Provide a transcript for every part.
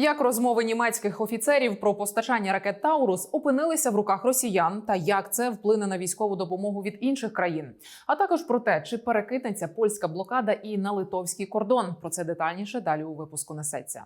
Як розмови німецьких офіцерів про постачання ракет Таурус опинилися в руках росіян, та як це вплине на військову допомогу від інших країн, а також про те, чи перекинеться польська блокада і на литовський кордон. Про це детальніше далі у випуску несеться.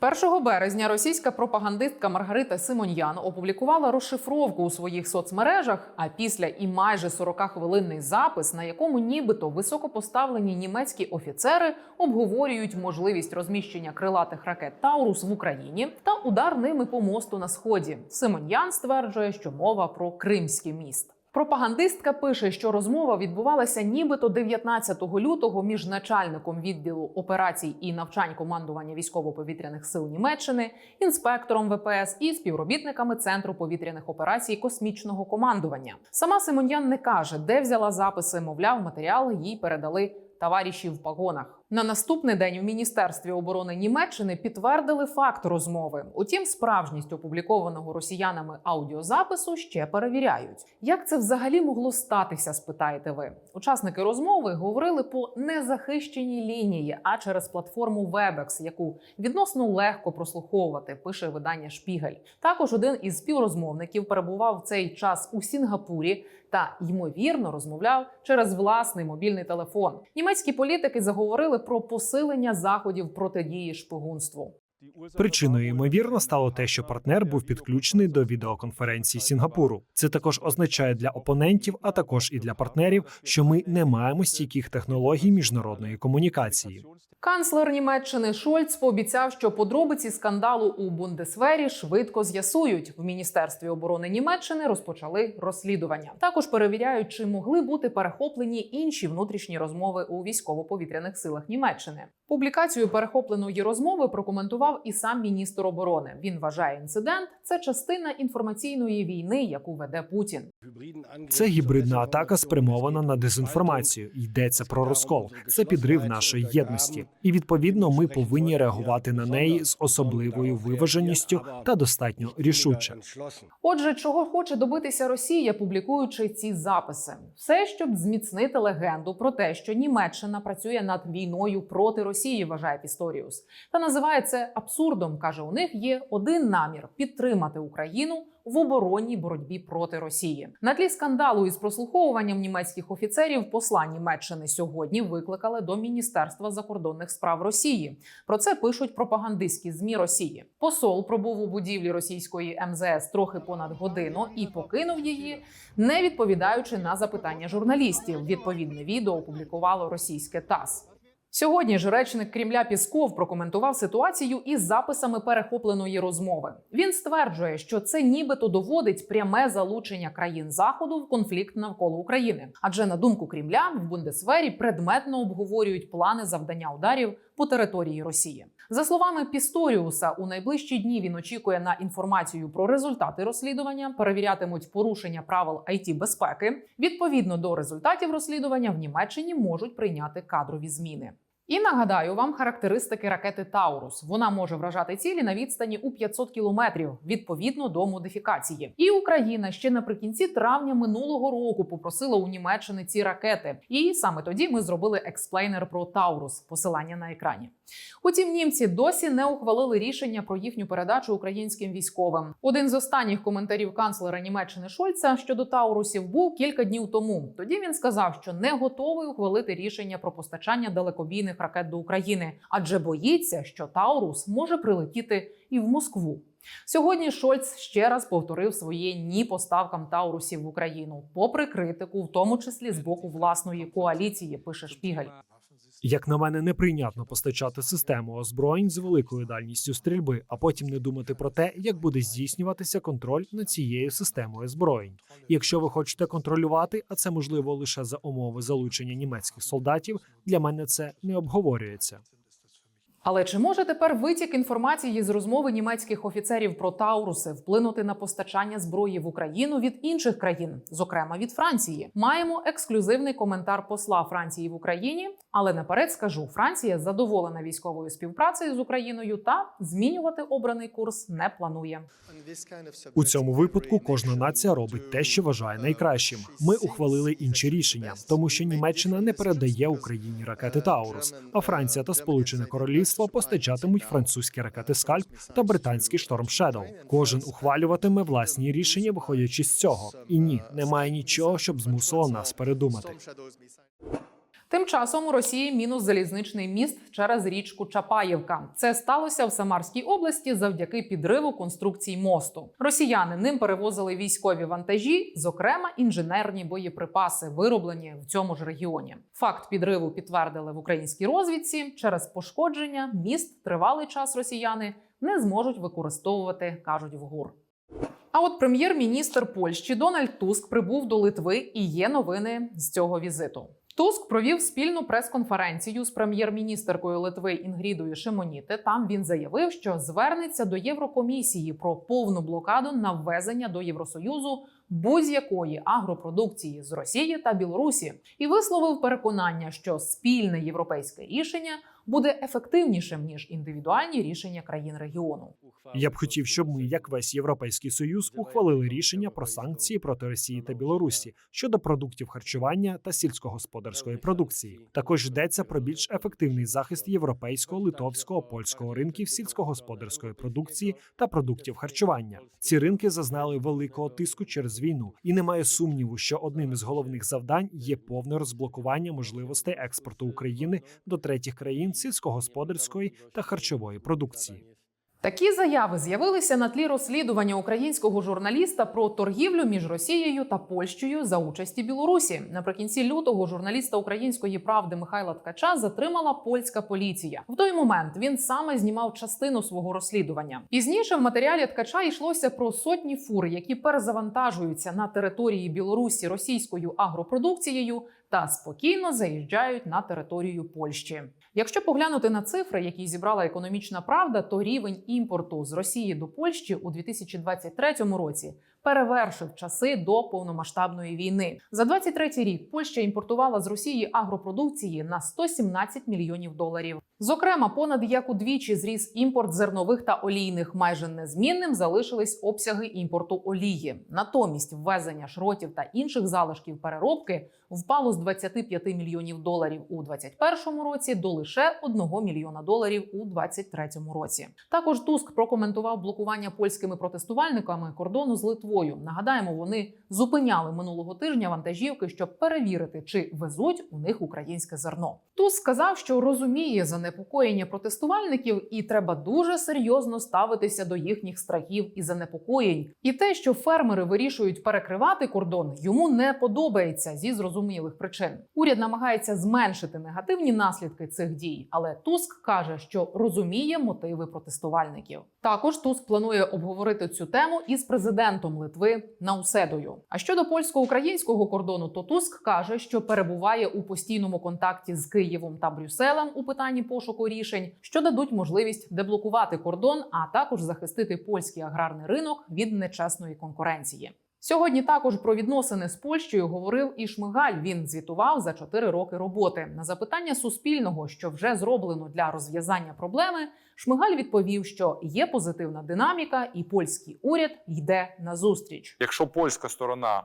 Першого березня російська пропагандистка Маргарита Симоньян опублікувала розшифровку у своїх соцмережах. А після і майже 40-хвилинний запис, на якому нібито високопоставлені німецькі офіцери обговорюють можливість розміщення крилатих ракет Таурус в Україні та удар ними по мосту на сході. Симоньян стверджує, що мова про Кримський міст. Пропагандистка пише, що розмова відбувалася нібито 19 лютого між начальником відділу операцій і навчань командування військово-повітряних сил Німеччини, інспектором ВПС і співробітниками центру повітряних операцій космічного командування. Сама Симоньян не каже, де взяла записи. Мовляв, матеріали їй передали товариші в погонах. На наступний день в міністерстві оборони Німеччини підтвердили факт розмови. Утім, справжність опублікованого росіянами аудіозапису ще перевіряють. Як це взагалі могло статися? Спитаєте ви. Учасники розмови говорили по незахищеній лінії, а через платформу Webex, яку відносно легко прослуховувати, пише видання Шпігель. Також один із співрозмовників перебував в цей час у Сінгапурі та ймовірно розмовляв через власний мобільний телефон. Німецькі політики заговорили про посилення заходів протидії шпигунству. Причиною ймовірно стало те, що партнер був підключений до відеоконференції Сінгапуру. Це також означає для опонентів, а також і для партнерів, що ми не маємо стійких технологій міжнародної комунікації. Канцлер Німеччини Шольц пообіцяв, що подробиці скандалу у Бундесвері швидко з'ясують. В міністерстві оборони Німеччини розпочали розслідування. Також перевіряють, чи могли бути перехоплені інші внутрішні розмови у військово-повітряних силах Німеччини. Публікацію перехопленої розмови прокоментував і сам міністр оборони. Він вважає інцидент це частина інформаційної війни, яку веде Путін. Це гібридна атака спрямована на дезінформацію. Йдеться про розкол. Це підрив нашої єдності, і відповідно ми повинні реагувати на неї з особливою виваженістю та достатньо рішуче. Отже, чого хоче добитися Росія, публікуючи ці записи, все, щоб зміцнити легенду про те, що Німеччина працює над війною проти Росії, вважає Пісторіус, та називає це абсурдом. каже, у них є один намір підтримати Україну в оборонній боротьбі проти Росії. На тлі скандалу із прослуховуванням німецьких офіцерів посла Німеччини сьогодні викликали до Міністерства закордонних справ Росії. Про це пишуть пропагандистські змі Росії. Посол пробув у будівлі російської МЗС трохи понад годину і покинув її, не відповідаючи на запитання журналістів. Відповідне відео опублікувало російське ТАСС. Сьогодні ж речник Кремля Пісков прокоментував ситуацію із записами перехопленої розмови. Він стверджує, що це нібито доводить пряме залучення країн заходу в конфлікт навколо України. Адже на думку Кремля в Бундесвері предметно обговорюють плани завдання ударів по території Росії. За словами Пісторіуса, у найближчі дні він очікує на інформацію про результати розслідування, перевірятимуть порушення правил it безпеки. Відповідно до результатів розслідування в Німеччині можуть прийняти кадрові зміни. І нагадаю вам характеристики ракети Таурус. Вона може вражати цілі на відстані у 500 кілометрів відповідно до модифікації. І Україна ще наприкінці травня минулого року попросила у Німеччини ці ракети. І саме тоді ми зробили експлейнер про Таурус. Посилання на екрані. Утім, німці досі не ухвалили рішення про їхню передачу українським військовим. Один з останніх коментарів канцлера Німеччини Шольца щодо Таурусів був кілька днів тому. Тоді він сказав, що не готовий ухвалити рішення про постачання далекобійних ракет до України, адже боїться, що Таурус може прилетіти і в Москву. Сьогодні Шольц ще раз повторив своє ні поставкам Таурусів в Україну, попри критику, в тому числі з боку власної коаліції. Пише Шпігель. Як на мене, неприйнятно постачати систему озброєнь з великою дальністю стрільби, а потім не думати про те, як буде здійснюватися контроль над цією системою озброєнь. Якщо ви хочете контролювати, а це можливо лише за умови залучення німецьких солдатів, для мене це не обговорюється. Але чи може тепер витік інформації з розмови німецьких офіцерів про Тауруси вплинути на постачання зброї в Україну від інших країн, зокрема від Франції? Маємо ексклюзивний коментар посла Франції в Україні. Але наперед скажу, Франція задоволена військовою співпрацею з Україною та змінювати обраний курс не планує. У цьому випадку кожна нація робить те, що вважає найкращим. Ми ухвалили інші рішення, тому що Німеччина не передає Україні ракети Таурус, а Франція та Сполучене Королівство постачатимуть французькі ракети Скальп та британський Шторм Шедоу. Кожен ухвалюватиме власні рішення, виходячи з цього. І ні, немає нічого, щоб змусило нас передумати. Тим часом у Росії мінус залізничний міст через річку Чапаєвка. Це сталося в Самарській області завдяки підриву конструкцій мосту. Росіяни ним перевозили військові вантажі, зокрема інженерні боєприпаси, вироблені в цьому ж регіоні. Факт підриву підтвердили в українській розвідці. Через пошкодження міст тривалий час росіяни не зможуть використовувати, кажуть в ГУР. А от прем'єр-міністр Польщі Дональд Туск прибув до Литви і є новини з цього візиту. Туск провів спільну прес-конференцію з прем'єр-міністеркою Литви Інгрідою Шимоніти. Там він заявив, що звернеться до Єврокомісії про повну блокаду на ввезення до Євросоюзу будь-якої агропродукції з Росії та Білорусі, і висловив переконання, що спільне європейське рішення буде ефективнішим ніж індивідуальні рішення країн регіону. Я б хотів, щоб ми, як весь європейський союз, ухвалили рішення про санкції проти Росії та Білорусі щодо продуктів харчування та сільськогосподарської продукції. Також йдеться про більш ефективний захист європейського, литовського, польського ринків сільськогосподарської продукції та продуктів харчування. Ці ринки зазнали великого тиску через війну, і немає сумніву, що одним із головних завдань є повне розблокування можливостей експорту України до третіх країн сільськогосподарської та харчової продукції. Такі заяви з'явилися на тлі розслідування українського журналіста про торгівлю між Росією та Польщею за участі Білорусі. Наприкінці лютого журналіста української правди Михайла Ткача затримала польська поліція. В той момент він саме знімав частину свого розслідування. Пізніше в матеріалі Ткача йшлося про сотні фур, які перезавантажуються на території Білорусі російською агропродукцією та спокійно заїжджають на територію Польщі. Якщо поглянути на цифри, які зібрала економічна правда, то рівень імпорту з Росії до Польщі у 2023 році перевершив часи до повномасштабної війни. За 23 рік Польща імпортувала з Росії агропродукції на 117 мільйонів доларів. Зокрема, понад як удвічі зріс імпорт зернових та олійних. Майже незмінним залишились обсяги імпорту олії. Натомість ввезення шротів та інших залишків переробки впало з 25 мільйонів доларів у 2021 році до лише 1 мільйона доларів у 2023 році. Також Туск прокоментував блокування польськими протестувальниками кордону з Литвою. Нагадаємо, вони зупиняли минулого тижня вантажівки, щоб перевірити, чи везуть у них українське зерно. Туск сказав, що розуміє занепокоєння протестувальників, і треба дуже серйозно ставитися до їхніх страхів і занепокоєнь. І те, що фермери вирішують перекривати кордон, йому не подобається зі зрозумілих причин. Уряд намагається зменшити негативні наслідки цих дій, але Туск каже, що розуміє мотиви протестувальників. Також Туск планує обговорити цю тему із президентом Литви на Уседою. А щодо польсько-українського кордону, то Туск каже, що перебуває у постійному контакті з Києвом та Брюсселем у питанні пошуку рішень, що дадуть можливість деблокувати кордон, а також захистити польський аграрний ринок від нечесної конкуренції. Сьогодні також про відносини з Польщею говорив і Шмигаль. Він звітував за 4 роки роботи. На запитання Суспільного, що вже зроблено для розв'язання проблеми, Шмигаль відповів, що є позитивна динаміка, і польський уряд йде на зустріч. Якщо польська сторона,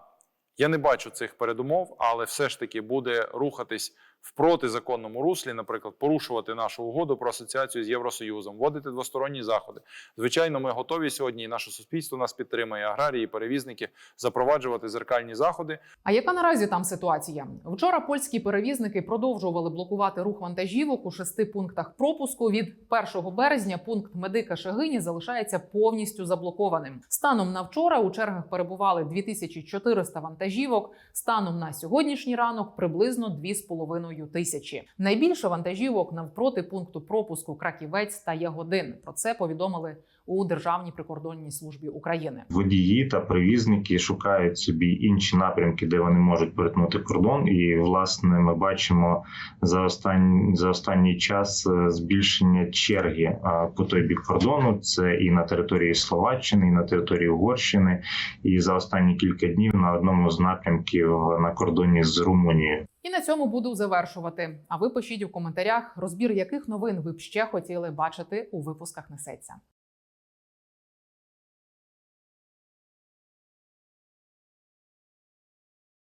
я не бачу цих передумов, але все ж таки буде рухатись в протизаконному руслі, наприклад, порушувати нашу угоду про асоціацію з Євросоюзом, вводити двосторонні заходи. Звичайно, ми готові сьогодні, і наше суспільство нас підтримує, аграрії, перевізники, запроваджувати зеркальні заходи. А яка наразі там ситуація? Вчора польські перевізники продовжували блокувати рух вантажівок у шести пунктах пропуску. Від 1 березня пункт медика Шагині залишається повністю заблокованим. Станом на вчора у чергах перебували 2400 вантажівок. Станом на сьогоднішній ранок приблизно 2,5 тисячі. Найбільше вантажівок навпроти пункту пропуску Краківець та Ягодин. Про це повідомили у Державній прикордонній службі України. Водії та перевізники шукають собі інші напрямки, де вони можуть перетнути кордон. І власне ми бачимо за останній за останній час е, збільшення черги е, по той бік кордону. Це і на території Словаччини, і на території Угорщини. І за останні кілька днів на одному з напрямків на кордоні з Румунією. І на цьому буду завершувати. А ви пишіть у коментарях розбір, яких новин ви б ще хотіли бачити у випусках несеться.